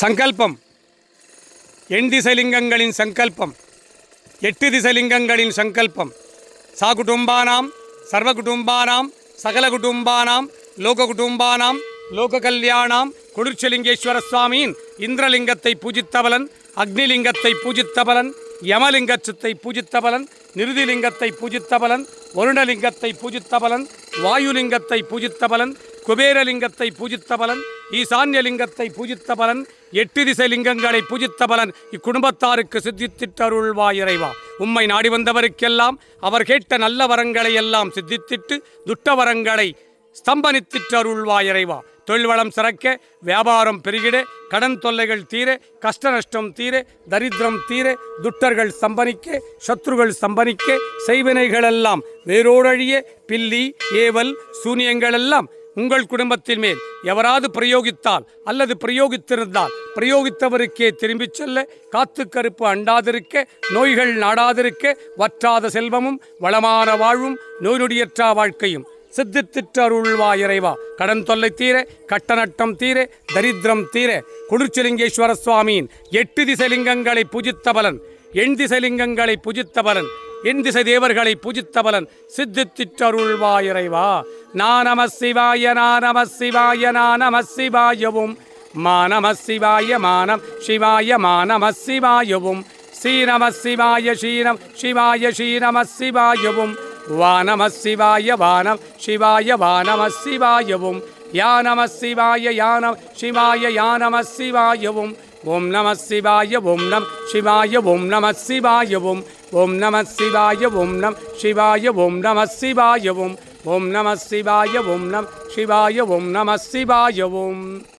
சங்கல்பம். எண் திசைலிங்கங்களின் சங்கல்பம். எட்டு திசைலிங்கங்களின் சங்கல்பம். சா குடும்பானாம் சர்வ குடும்பானாம் சகல குடும்பானாம் லோக குடும்பானாம் லோக கல்யாணாம் குளிர்ச்சலிங்கேஸ்வர சுவாமியின் இந்திரலிங்கத்தை பூஜித்தபலன் அக்னிலிங்கத்தை பூஜித்தபலன் யமலிங்கச்சத்தை பூஜித்தபலன் நிருதிலிங்கத்தை பூஜித்தபலன் வருணலிங்கத்தை பூஜித்தபலன் வாயுலிங்கத்தை பூஜித்தபலன் குபேரலிங்கத்தை பூஜித்தபலன் ஈசான்யலிங்கத்தை பூஜித்தபலன் எட்டு திசை லிங்கங்களை பூஜித்தபலன் இக்குடும்பத்தாருக்கு சித்தித்திட்டருள்வா இறைவா உம்மை நாடி வந்தவருக்கெல்லாம் அவர் கேட்ட நல்ல வரங்களை எல்லாம் சித்தித்திட்டு துட்ட வரங்களை ஸ்தம்பனித்திட்டருள்வா இறைவா தொழில் வளம் சிறக்க வியாபாரம் பெருகிட கடன் தொல்லைகள் தீர கஷ்ட நஷ்டம் தீர தரித்திரம் தீர துட்டர்கள் சம்பனிக்க சத்ருகள் சம்பனிக்க செய்வினைகளெல்லாம் வேரோடழிய பில்லி ஏவல் சூனியங்களெல்லாம் உங்கள் குடும்பத்தின் மேல் எவராது பிரயோகித்தால் அல்லது பிரயோகித்திருந்தால் பிரயோகித்தவருக்கே திரும்பிச் செல்ல காத்து கருப்பு அண்டாதிருக்க நோய்கள் நாடாதிருக்க வற்றாத செல்வமும் வளமான வாழ்வும் நோய் நொடியற்றா வாழ்க்கையும் சித்தித்திட்டருள்வா இறைவா. கடன் தொல்லை தீர கட்டநட்டம் தீர தரித்திரம் தீர. குளிர்ச்சிலிங்கேஸ்வர சுவாமியின் எட்டு திசைலிங்கங்களை பூஜித்தபலன் எண் திசைலிங்கங்களை பூஜித்தபலன் என் திசை தேவர்களை பூஜித்தபலன் சித்தித்திட்டருள்வா இறைவா. நானம சிவாய நானம சிவாய நானம சிவாயவும் மானம சிவாய மானம் சிவாய மானம சிவாயவும் ஸ்ரீநம சிவாய ஸ்ரீனம் சிவாய ஸ்ரீநம சிவாயவும் வானம சிவாய வானம் சிவாய வானம சிவாயவும் யானம சிவாய யானம் சிவாய யானம சிவாயவும் ஓம் நம சிவாய ஓம் நம் சிவாய ஓம் நம சிவாயவும் ஓம் நம சிவாய ஓம் நம் சிவாய ஓம் நம சிவாயவும் ஓம் நம சிவாய ஓம் நம் சிவாய ஓம் நம சிவாயவும்